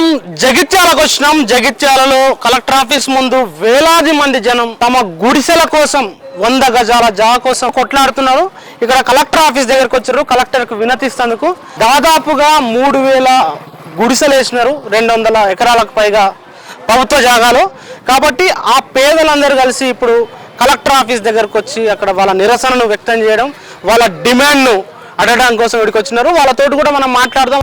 మనం జగిత్యాలకు వచ్చినాం జగిత్యాలలో కలెక్టర్ ఆఫీస్ ముందు వేలాది మంది జనం తమ గుడిసెల కోసం వంద గజాల జా కోసం కొట్లాడుతున్నారు. ఇక్కడ కలెక్టర్ ఆఫీస్ దగ్గరకు వచ్చారు. కలెక్టర్కు వినతిస్తందుకు దాదాపుగా మూడు వేల గుడిసెలు వేసినారు. రెండు వందల ఎకరాలకు పైగా ప్రభుత్వ జాగాలో. కాబట్టి ఆ పేదలందరూ కలిసి ఇప్పుడు కలెక్టర్ ఆఫీస్ దగ్గరకు వచ్చి అక్కడ వాళ్ళ నిరసనను వ్యక్తం చేయడం వాళ్ళ డిమాండ్ను అడగడం కోసం ఇక్కడికి వచ్చినారు. వాళ్ళతోటి కూడా మనం మాట్లాడదాం.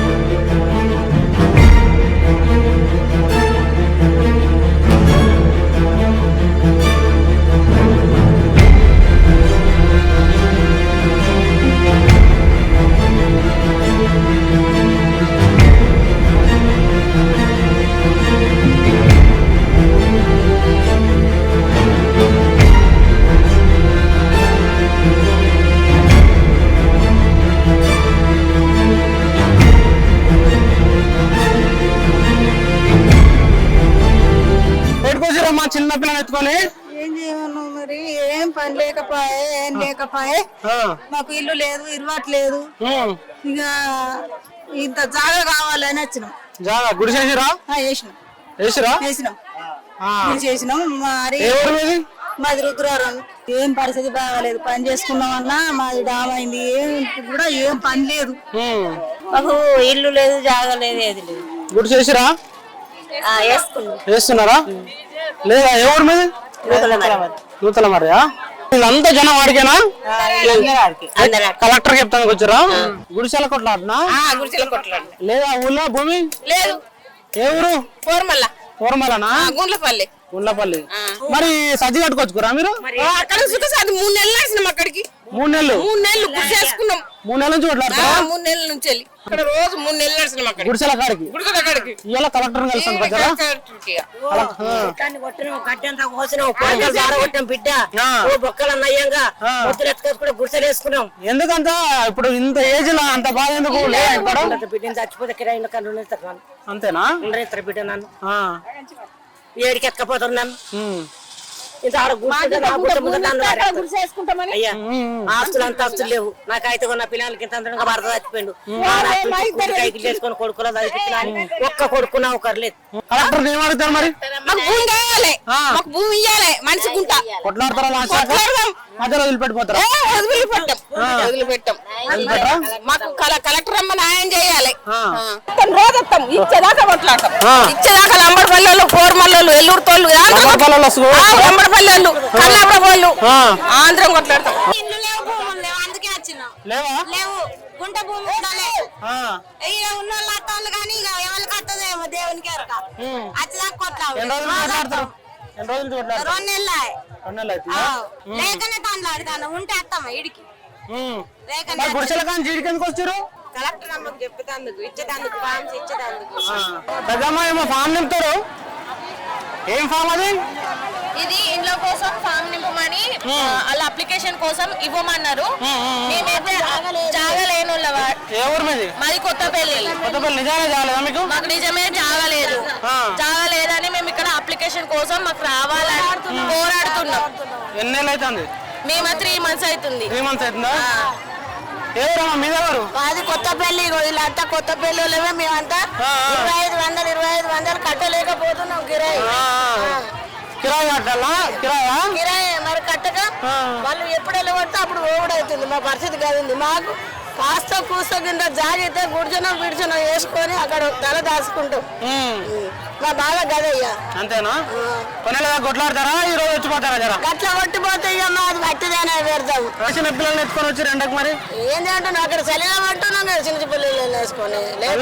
ఎత్తుకొని ఏం చేయమన్నావు మరి? ఏం పని లేకపోయే ఏం లేకపోయే? మాకు ఇల్లు లేదు ఇరవట్లేదు. ఇక ఇంత జాగా కావాలని వచ్చినాం. జాగా? గుడి చేసిరా? ఆ, వేసినాం వేసిరా వేసినాం ఆ, చేసినాం. మరి మీది? రుద్రారం. ఏం పరిస్థితి బాగాలేదు. పని చేసుకున్నామన్నా మాది డామైంది ఏం కూడా ఏం పని లేదు. మాకు ఇల్లు లేదు జాగా లేదు ఏది లేదు. గుడి చేసిరా? వేస్తున్నారా? లేదా ఊరు మీది? నూతల మర్యా వీళ్ళంతా జనం వాడికేనా కలెక్టర్ చెప్తానికి వచ్చారా? గుడిసెల కొట్లాడునా కొట్లాడు లేదా ఊళ్ళో భూమి? లేదు. ఏ ఊరు? పోర్మల్ల. పూర్మలనా గుండ్లపల్లి. గుండ్లపల్లి. మరి సజ్జి కట్టుకొచ్చుకురా మీరు? ఆ, అక్కడ మూడు నెలలు వేసినాం అక్కడికి. మూడు నెలలు? మూడు నెలలు గుడి చేసుకున్నాం. మూడు నెలల నుంచి మూడు నెలల నుంచి వెళ్ళి. అక్కడ రోజు మూడు నెలలు నడిచినాం అక్కడ గుడిసెల కాడికి? ఇవాళ కలెక్టర్ కలిసాను కదా? దాన్ని కొట్టిన గడ్డంతా కోసినాం పొరగలు జారగొట్టాం బిడ్డ. ఆ. ఓ బొక్కలు అన్నయ్యంగా ఆ. పొత్తులు ఎత్తుకొచ్చుకుంటే గుడిసెలు వేసుకున్నాం. ఎందుకంత? ఇప్పుడు ఇంత ఏజ్లో అంత బాధ ఎందుకు బిడ్డని చచ్చిపోతే కిరాయి అంతేనా? బిడ్డ నన్ను? ఆ, ఏడికి ఎక్కపోతారు ఇంత ఆడ గుడిసె నా గుట్ట ముందు నన్ను వారేస్తారు. చేసుకుంటామని అయ్యా ఆస్తులు అంత ఆస్తులు లేవు. నాకైతే ఉన్న పిల్లలకి ఇంత అందరంగా భర్త చచ్చిపోయిండు. చేసుకొని కొడుకులో ఒక్క కొడుకున్నా ఒకరు లేదు. కలెక్టర్ మరి? మాకు భూమి కావాలి. ఆ. మాకు భూమి ఇవ్వాలి మనిషి గుంట కొట్లాడతారా లాస్ట్ దాకా? కొట్లాడదాం. మధ్యలో వదిలిపెట్టిపోతారా? ఏ, వదిలిపెట్టాం వదిలిపెట్టాం. వదిలిపెట్టరా? మాకు కల- కలెక్టర్ అమ్మ న్యాయం చేయాలి. ఆ. ఆ. రోజు వస్తాం ఇచ్చేదాకా కొట్లాడతాం. ఆ. ఇచ్చేదాకా లంబడిపల్లి వాళ్ళు కోరమల్లి వాళ్ళు ఎల్లూరు తోళ్ళు వాళ్ళు కల్లాపుర వాళ్ళు. ఆ. ఆంధ్రం కొట్లాడతాం. ఇల్లు లేవు భూములు లేవు అందుకే వచ్చినాం. లేవా? లేవు. గుంట భూమి కూడా లేవు ఆ, ఇక ఉన్న వాళ్ళు కానీ ఇక ఎవరికి దేవునికి ఎరక. రెండు నెలలు లేకనే తండ్లాడుతాను ఉంటే వస్తామా ఇడికి లేకనే మరి గుడిసెల కానీ జీడికి ఎందుకు వచ్చారు? కలెక్టర్ అమ్మకి ఫామ్స్ పెద్దమ్మ ఏమో ఫామ్ నింపుతారు? ఏం ఫామ్ అది? ఇది ఇంట్లో కోసం ఫామ్ నింపమని వాళ్ళ అప్లికేషన్ కోసం ఇవ్వమన్నారు. మేమైతే జాగా లేని ఏ ఊరు మీది? మాది కొత్తపల్లి. కొత్తపల్లి మీకు? మాకు నిజమే జాగలేదు. జాగలేదని మేము ఇక్కడ అప్లికేషన్ కోసం మాకు రావాలని పోరాడుతున్నాం. ఎన్ని నెలలు అవుతుంది మేము త్రీ మంత్స్ అవుతుంది త్రీ మంత్స్ అవుతుందా ఏ ఊరమ్మా మీద ఎవరు మాది కొత్త పెళ్ళి వీళ్ళంతా కొత్త పెళ్ళి వాళ్ళమే మేమంతా. ఇరవై ఐదు వందలు ఇరవై ఐదు వందలు కట్టలేకపోతున్నాం ఆ. కిరాయి కట్టాలా కిరాయా? కిరాయి మరి కట్టక. వాళ్ళు ఎప్పుడు వెళ్ళబడితే అప్పుడు ఓడవుతుంది మా పరిస్థితి కాదండి మాకు కాస్త కూస్త కింద జాగితే గుడిచనం విడిచనం వేసుకొని అక్కడ తల దాచుకుంటాం. మా బాధ గదయ్యా. అంతేనా? కొన్ని నెలలు కొట్లాడతారా? ఈ రోజు వచ్చిపోతారా జరా? గట్ల కొట్టిపోతే ఇక మాది పట్టిదేనే పెడతాం చిన్న పిల్లల్ని ఎత్తుకొని వచ్చి రెండకు మరి? ఏంటి అంటున్నావు? అక్కడ చలిగా అంటున్నాం కదా చిన్న పిల్లలు వేసుకొని. లేక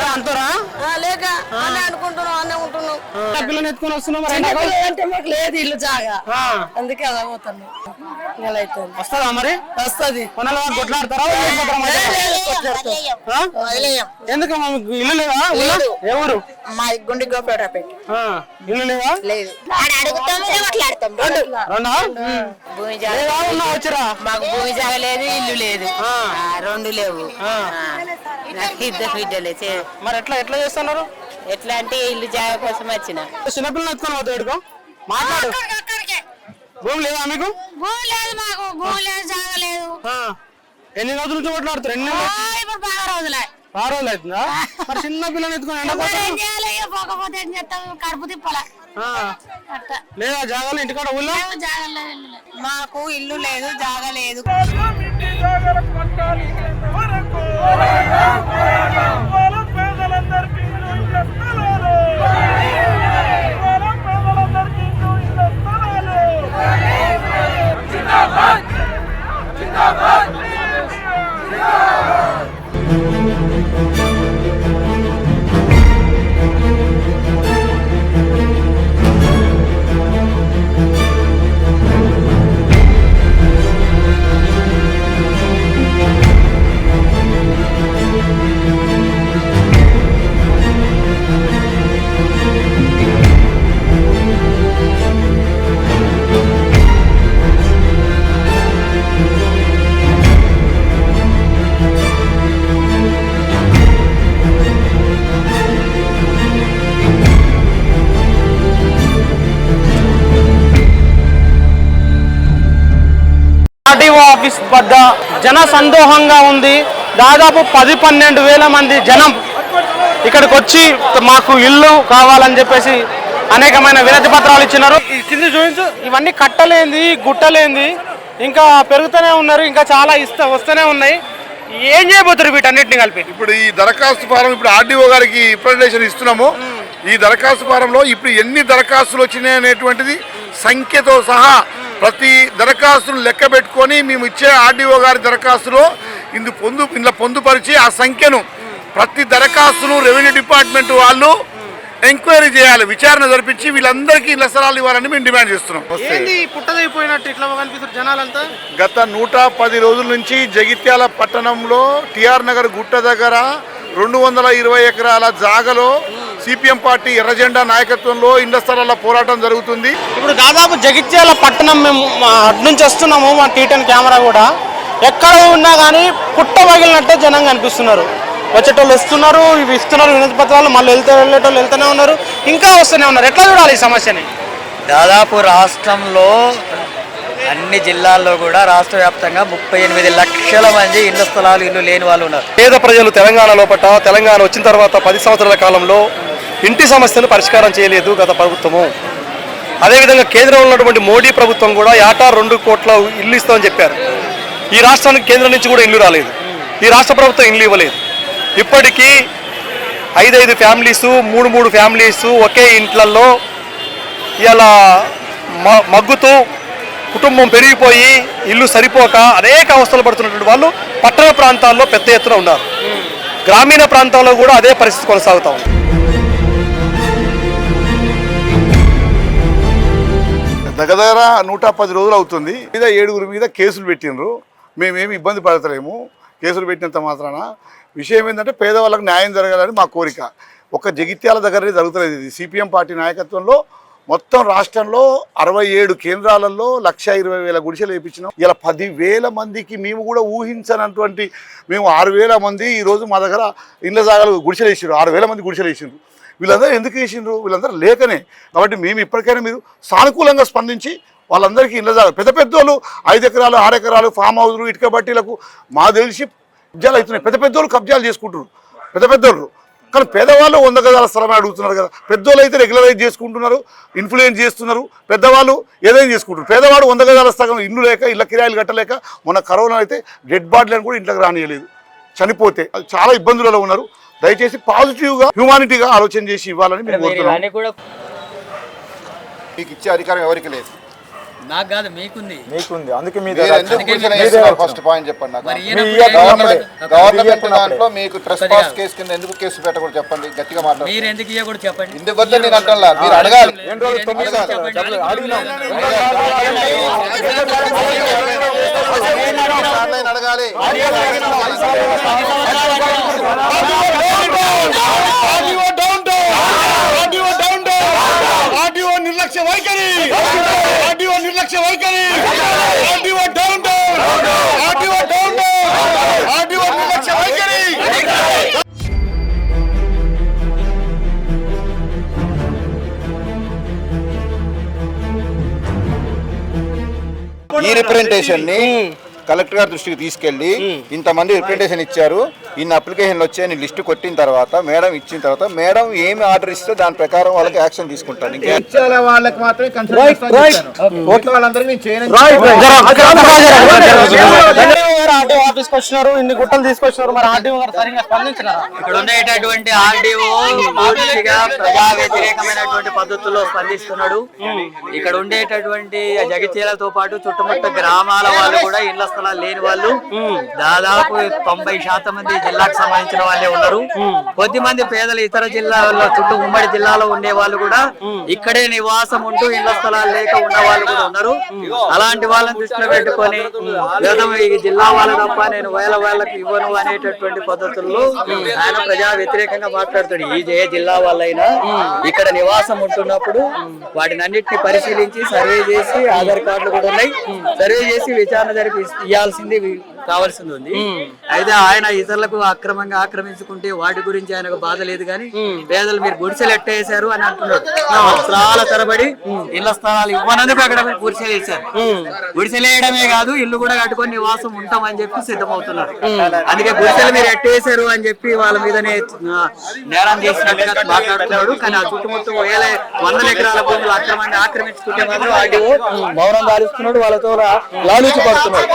ఆ, లేక అన్నీ అనుకుంటున్నాం అన్నీ ఉంటున్నాం. చిన్న పిల్లల్ని ఎత్తుకొని వస్తున్నాం మరి? అంటే మాకు లేదు ఇల్లు జాగా. ఆ, అందుకే అలా పోతాను వస్తుందా మరి? వస్తుంది. కొన్ని నెలలు కొట్లాడతారా మీకు ఇల్లు లేదా. ఊరు? మా గుండి గోపేట ఇల్లు లేవా? లేదు. ఆడ అడుగుతాం మీద మాట్లాడతాం. రెండు. రెండా. భూమి లేవా? ఉన్నా వచ్చిరా. మాకు భూమి జాగ లేదు ఇల్లు లేదు. ఆ. రెండు లేవు. ఆ. ఆ. నాకు ఇద్దరు బిడ్డలే. చే- మరి ఎట్లా ఎట్లా చేస్తున్నారు? ఎట్లా అంటే ఇల్లు జాగ కోసం వచ్చిన. చిన్నపిల్లలు ఎత్తుకొని పోతావు ఎడుకో మాట్లాడు. భూమి లేదా మీకు? భూమి లేదు మాకు. భూమి లేదు జాగ లేదు. ఆ, ఎన్ని రోజుల నుంచి కొట్లాడుతారు ఎన్ని నెలలు? ఇప్పుడు బాగా రోజులే. ఆ రోజులు అవుతుందా? మరి చిన్న పిల్లలు ఎత్తుకొని ఎండ ఏం చేయాలి? ఇక పోకపోతే ఏం చేస్తాం? కడుపు తిప్పాల. అట్ట. లేదా జాగాలు ఇంటికాడ ఊళ్ళో? మాకు ఇల్లు లేదు జాగ లేదు. ఆర్టీఓ ఆఫీస్ వద్ద జన సందోహంగా ఉంది. దాదాపు పది పన్నెండు వేల మంది జనం ఇక్కడికి వచ్చి మాకు ఇల్లు కావాలని చెప్పేసి అనేకమైన వినతి పత్రాలు ఇచ్చినారు. కింద చూపించు. ఇవన్నీ కట్టలేంది గుట్టలేంది ఇంకా పెరుగుతూనే ఉన్నారు. ఇంకా చాలా ఇస్తా వస్తూనే ఉన్నాయి. ఏం చేయబోతున్నారు వీటన్నిటిని కలిపి? ఇప్పుడు ఈ దరఖాస్తు ఫారం ఇప్పుడు ఆర్డీఓ గారికి ప్రజెంటేషన్ ఇస్తున్నాము. ఈ దరఖాస్తు ఫారంలో ఇప్పుడు ఎన్ని దరఖాస్తులు వచ్చినాయి అనేటువంటిది సంఖ్యతో సహా ప్రతి దరఖాస్తును లెక్క పెట్టుకొని మేము ఇచ్చే ఆర్డీఓ గారి దరఖాస్తులో ఇందు పొందు ఇందులో పొందుపరిచి ఆ సంఖ్యను ప్రతి దరఖాస్తును రెవెన్యూ డిపార్ట్మెంట్ వాళ్ళు ఎంక్వైరీ చేయాలి విచారణ జరిపించి వీళ్ళందరికీ ఇళ్ళ స్థలాలు ఇవ్వాలని మేము డిమాండ్ చేస్తున్నాం. జనాలంతా? గత నూట పది రోజుల నుంచి జగిత్యాల పట్టణంలో టిఆర్ నగర్ గుట్ట దగ్గర రెండు వందల ఇరవై ఎకరాల జాగలో సిపిఎం పార్టీ ఎర్రజెండా నాయకత్వంలో ఇండ్ల స్థలాల పోరాటం జరుగుతుంది. ఇప్పుడు దాదాపు జగిత్యాల పట్టణం మేము మా అటు నుంచి వస్తున్నాము మా టీటెన్ కెమెరా కూడా. ఎక్కడ ఉన్నా కానీ పుట్ట పగిలినట్టే జనం కనిపిస్తున్నారు. వచ్చేటోళ్ళు వస్తున్నారు ఇవి ఇస్తున్నారు వినతి పత్రాలు మళ్ళీ వెళ్తే వెళ్ళేటోళ్ళు వెళ్తూనే ఉన్నారు ఇంకా వస్తూనే ఉన్నారు. ఎట్లా చూడాలి ఈ సమస్యని? దాదాపు రాష్ట్రంలో అన్ని జిల్లాల్లో కూడా రాష్ట్ర వ్యాప్తంగా ముప్పై ఎనిమిది లక్షల మంది ఇళ్ళ స్థలాలు ఇల్లు లేని వాళ్ళు ఉన్నారు. పేద ప్రజలు తెలంగాణ లోపట తెలంగాణ వచ్చిన తర్వాత పది సంవత్సరాల కాలంలో ఇంటి సమస్యను పరిష్కారం చేయలేదు గత ప్రభుత్వము. అదేవిధంగా కేంద్రంలో ఉన్నటువంటి మోడీ ప్రభుత్వం కూడా ఏటా రెండు కోట్ల ఇల్లు ఇస్తామని చెప్పారు. ఈ రాష్ట్రానికి కేంద్రం నుంచి కూడా ఇల్లు రాలేదు. ఈ రాష్ట్ర ప్రభుత్వం ఇల్లు ఇవ్వలేదు. ఇప్పటికీ ఐదైదు ఫ్యామిలీస్ మూడు మూడు ఫ్యామిలీస్ ఒకే ఇంట్లల్లో ఇలా మ- మగ్గుతూ కుటుంబం పెరిగిపోయి ఇల్లు సరిపోక అనేక అవస్థలు పడుతున్నటువంటి వాళ్ళు పట్టణ ప్రాంతాల్లో పెద్ద ఎత్తున ఉన్నారు. గ్రామీణ ప్రాంతాల్లో కూడా అదే పరిస్థితి కొనసాగుతూ ఉంది. దగ్గర దగ్గర నూట పది రోజులు అవుతుంది. మీద ఏడుగురి మీద కేసులు పెట్టినరు మేమేమి ఇబ్బంది పడతలేము. కేసులు పెట్టినంత మాత్రాన. విషయం ఏంటంటే పేదవాళ్ళకు న్యాయం జరగాలని మా కోరిక. ఒక జగిత్యాల దగ్గరనే జరుగుతుంది ఇది. సిపిఎం పార్టీ నాయకత్వంలో మొత్తం రాష్ట్రంలో అరవై ఏడు కేంద్రాలలో లక్ష ఇరవై వేల గుడిసెలు వేయించినాం ఇలా పదివేల మందికి మేము కూడా ఊహించనటువంటి మేము ఆరు వేల మంది ఈరోజు మా దగ్గర ఇళ్ళ జాగాలు గుడిసెలు వేసారు ఆరు వేల మంది గుడిసెలు వేసిండ్రు. వీళ్ళందరూ ఎందుకు వేసిండ్రు వీళ్ళందరూ లేకనే. కాబట్టి మేము ఇప్పటికైనా మీరు సానుకూలంగా స్పందించి వాళ్ళందరికీ ఇళ్ళ పెద్ద పెద్దోళ్ళు ఐదు ఎకరాలు ఆరు ఎకరాలు ఫామ్ హౌస్లు ఇటుక బట్టీలకు మా తెలిసి కబ్జాలు అవుతున్నాయి. పెద్ద పెద్దోళ్ళు కబ్జాలు చేసుకుంటున్నారు. పెద్ద పెద్దోళ్ళు కానీ పేదవాళ్ళు వంద గజాల స్థలం అడుగుతున్నారు కదా. పెద్దోళ్ళు అయితే రెగ్యులరైజ్ చేసుకుంటున్నారు ఇన్ఫ్లుయెన్స్ చేస్తున్నారు. పెద్దవాళ్ళు ఏదైనా చేసుకుంటున్నారు. పేదవాడు వంద గదాల స్థలం ఇల్లు లేక ఇళ్ళ కిరాయిలు కట్టలేక మొన్న కరోనా అయితే డెడ్ బాడీలను కూడా ఇంట్లోకి రానియలేదు. చనిపోతే. చాలా ఇబ్బందులలో ఉన్నారు. దయచేసి పాజిటివ్గా హ్యూమానిటీగా ఆలోచన చేసి ఇవ్వాలని మేము కోరుతున్నాం. మీకు ఇచ్చే అధికారం ఎవరికి లేదు. నాకు కాదు మీకుంది మీకుంది అందుకే మీ ఫస్ట్ పాయింట్ చెప్పండి గవర్నమెంట్ దాంట్లో మీకు ట్రెస్ పాస్ కేసు కింద ఎందుకు కేసు పెట్టకూడదు చెప్పండి గట్టిగా మాట్లాడండి మీరు ఎందుకు ఇవ్వకూడదు చెప్పండి ఇందుకు వద్ద నేను అంటున్నా మీరు అడగాలి? ఆన్లైన్ అడగాలి RDO down down RDO down down నిర్లక్ష్య వైఖరి. ఆర్డీఓ నిర్లక్ష్య వైఖరి. RDO down down RDO down down RDO నిర్లక్ష్య వైఖరి. ఈ రిప్రజెంటేషన్ని కలెక్టర్ గారి దృష్టికి తీసుకెళ్ళి ఇంతమంది రిప్రజెంటేషన్ ఇచ్చారు. ఇన్ని అప్లికేషన్లు వచ్చాయని లిస్టు కొట్టిన తర్వాత మేడం ఇచ్చిన తర్వాత మేడం ఏమి ఆర్డర్ ఇస్తే దాని ప్రకారం వాళ్ళకి యాక్షన్ తీసుకుంటాను వాళ్ళకి మాత్రమే ఆర్డీఓ ఆఫీస్కి వచ్చినారు ఇన్ని గుట్టలు తీసుకొచ్చినారు మరి ఆర్డీఓ గారు సరిగ్గా స్పందించినారా ఇక్కడ ఉండేటటువంటి ఆర్డీఓ పూర్తిగా ప్రజా వ్యతిరేకమైనటువంటి పద్ధతుల్లో స్పందిస్తున్నాడు ఇక్కడ ఉండేటటువంటి జగిత్యాలతో పాటు చుట్టుముట్ట గ్రామాల వాళ్ళు కూడా ఇళ్ళ స్థలాలు లేని వాళ్ళు దాదాపు తొంభై శాతం మంది జిల్లాకు సంబంధించిన వాళ్ళే ఉన్నారు. కొద్ది మంది పేదలు ఇతర జిల్లాల్లో చుట్టూ ఉమ్మడి జిల్లాలో ఉండే వాళ్ళు కూడా ఇక్కడే నివాసం ఉంటూ ఇళ్ళ స్థలాలు లేక ఉన్న వాళ్ళు కూడా ఉన్నారు. అలాంటి వాళ్ళని దృష్టిలో పెట్టుకొని ఈ జిల్లా వాళ్ళు తప్ప నేను వేల వేలకు ఇవ్వను అనేటటువంటి పద్ధతుల్లో ఆయన ప్రజా వ్యతిరేకంగా మాట్లాడుతాడు ఈ ఏ జిల్లా వాళ్ళైనా ఇక్కడ నివాసం ఉంటున్నప్పుడు వాటిని అన్నిటిని పరిశీలించి సర్వే చేసి ఆధార్ కార్డులు కూడా ఉన్నాయి. సర్వే చేసి విచారణ జరిపి ఇవ్వాల్సింది కావాల్సింది ఉంది. అయితే ఆయన ఇతరులకు అక్రమంగా ఆక్రమించుకుంటే వాటి గురించి ఆయనకు బాధ లేదు కానీ పేదలు మీరు గుడిసెలు ఎట్టేశారు అని అంటున్నారు సంవత్సరాల తరబడి ఇళ్ళ స్థలాలు ఇవ్వనందుకు అక్కడ గుడిసెలు వేశారు. గుడిసెలు వేయడమే కాదు ఇల్లు కూడా కట్టుకొని నివాసం ఉంటాం అని చెప్పి సిద్ధమవుతున్నారు. అందుకే గుడిసెలు మీరు ఎట్టేశారు అని చెప్పి వాళ్ళ మీదనే నేరం చేసినట్టుగా మాట్లాడుతున్నాడు. కానీ ఆ చుట్టుముట్టు వేల వందల ఎకరాల భూములు అక్రమాన్ని ఆక్రమించుకుంటే మాత్రం ఆర్డీఓ మౌనం పాలిస్తున్నాడు వాళ్ళతో లాలూచి పడుతున్నాడు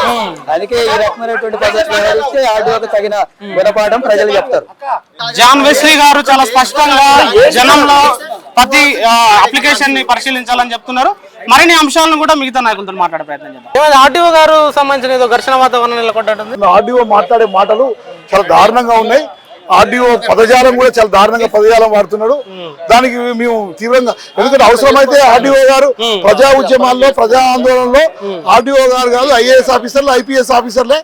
అందుకే ఈ రకమైనటువంటి పద్ధతులు వ్యవహరిస్తే ఆర్డీఓకి తగిన గుణపాఠం ప్రజలు చెప్తారు. జాన్ వెస్లీ గారు చాలా స్పష్టంగా జనంలో ప్రతి అప్లికేషన్ని పరిశీలించాలని చెప్తున్నారు. మరిన్ని అంశాలను కూడా మిగతా నాయకులతో మాట్లాడే ప్రయత్నం చేద్దాం. ఆర్టీఓ గారు సంబంధించిన ఏదో ఘర్షణ వాతావరణం నెలకొంటుంది ఆర్డీఓ మాట్లాడే మాటలు చాలా దారుణంగా ఉన్నాయి. ఆర్డీఓ పదజాలం కూడా చాలా దారుణంగా పదజాలం వాడుతున్నాడు. దానికి మేము తీవ్రంగా ఎందుకంటే అవసరమైతే ఆర్డీఓ గారు ప్రజా ఉద్యమాల్లో ప్రజా ఆందోళనలో ఆర్డీఓ గారు కాదు ఐఏఎస్ ఆఫీసర్లు ఐపీఎస్ ఆఫీసర్లే.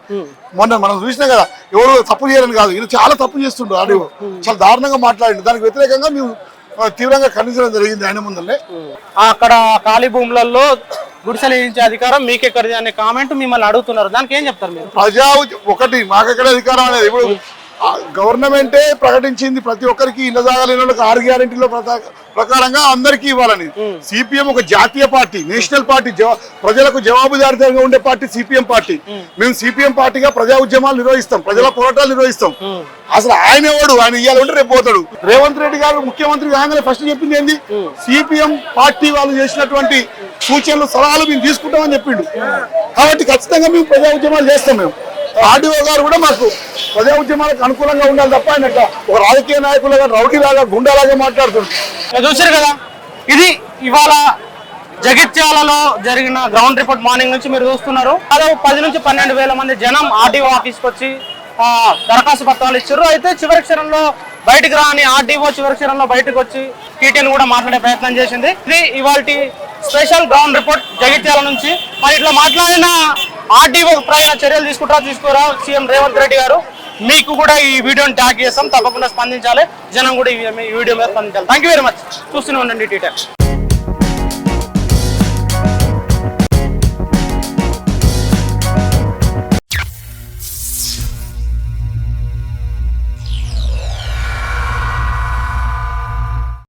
మొన్న మనం చూసినా కదా ఎవరు తప్పు చేయరని కాదు. ఈయన చాలా తప్పు చేస్తుండ్రు ఆర్డీఓ. చాలా దారుణంగా మాట్లాడిండు. దానికి వ్యతిరేకంగా మేము తీవ్రంగా ఖండించడం జరిగింది ఆయన ముందరనే. అక్కడ ఖాళీ భూములలో గుడిసెలు వేయించే అధికారం మీకెక్కడిది అనే కామెంట్ మిమ్మల్ని అడుగుతున్నారు. దానికి ఏం చెప్తారు మీరు? ప్రజా ఒకటి మాకెక్కడ అధికారం అనేది ఇప్పుడు గవర్నమెంటే ప్రకటించింది ప్రతి ఒక్కరికి ఇళ్ళ జాగాలేని వాళ్ళకి ఆరు గ్యారెంటీల ప్రకారంగా అందరికీ ఇవ్వాలని. సిపిఎం ఒక జాతీయ పార్టీ నేషనల్ పార్టీ జవా- ప్రజలకు జవాబుదారీతనంగా ఉండే పార్టీ సిపిఎం పార్టీ. మేము సిపిఎం పార్టీగా ప్రజా ఉద్యమాలు నిర్వహిస్తాం ప్రజల పోరాటాలు నిర్వహిస్తాం. అసలు ఆయన ఎవడు? ఆయన ఇవ్వాలంటే రేపు పోతాడు. రేవంత్ రెడ్డి గారు ముఖ్యమంత్రి కాగానే ఫస్ట్ చెప్పింది ఏంది? సిపిఎం పార్టీ వాళ్ళు చేసినటువంటి సూచనలు సలహాలు మేము తీసుకుంటామని చెప్పిండు. కాబట్టి ఖచ్చితంగా మేము ప్రజా ఉద్యమాలు చేస్తాం మేము. ఆర్డీఓ గారు కూడా మాకు ప్రజా ఉద్యమాలకు అనుకూలంగా ఉండాలి తప్ప ఆయన ఒక రాజకీయ నాయకులుగా రౌడీలాగా గుండాలాగా మాట్లాడుతున్నారు. మీరు చూశారు కదా? ఇది ఇవాళ జగిత్యాలలో జరిగిన గ్రౌండ్ రిపోర్ట్ మార్నింగ్ నుంచి మీరు చూస్తున్నారు. దాదాపు పది నుంచి పన్నెండు వేల మంది జనం ఆర్డీఓ ఆఫీస్కి వచ్చి దరఖాస్తు పత్రాలు ఇచ్చారు. అయితే చివరి క్షణంలో బయటకు రాని ఆర్డీఓ చివరి క్షణంలో బయటకు వచ్చి టీటీని కూడా మాట్లాడే ప్రయత్నం చేసింది. ఇది ఇవాళ స్పెషల్ గ్రౌండ్ రిపోర్ట్ జగిత్యాల నుంచి. మరి ఇట్లా మాట్లాడిన ఆర్టీఓ పైన చర్యలు తీసుకుంటారా తీసుకోరా సీఎం రేవంత్ రెడ్డి గారు. మీకు కూడా ఈ వీడియోని ట్యాగ్ చేస్తాం తప్పకుండా స్పందించాలి. జనం కూడా ఈ వీడియో మీద స్పందించాలి. థ్యాంక్ యూ వెరీ మచ్ చూస్తూనే ఉండండి డీటెయిల్స్.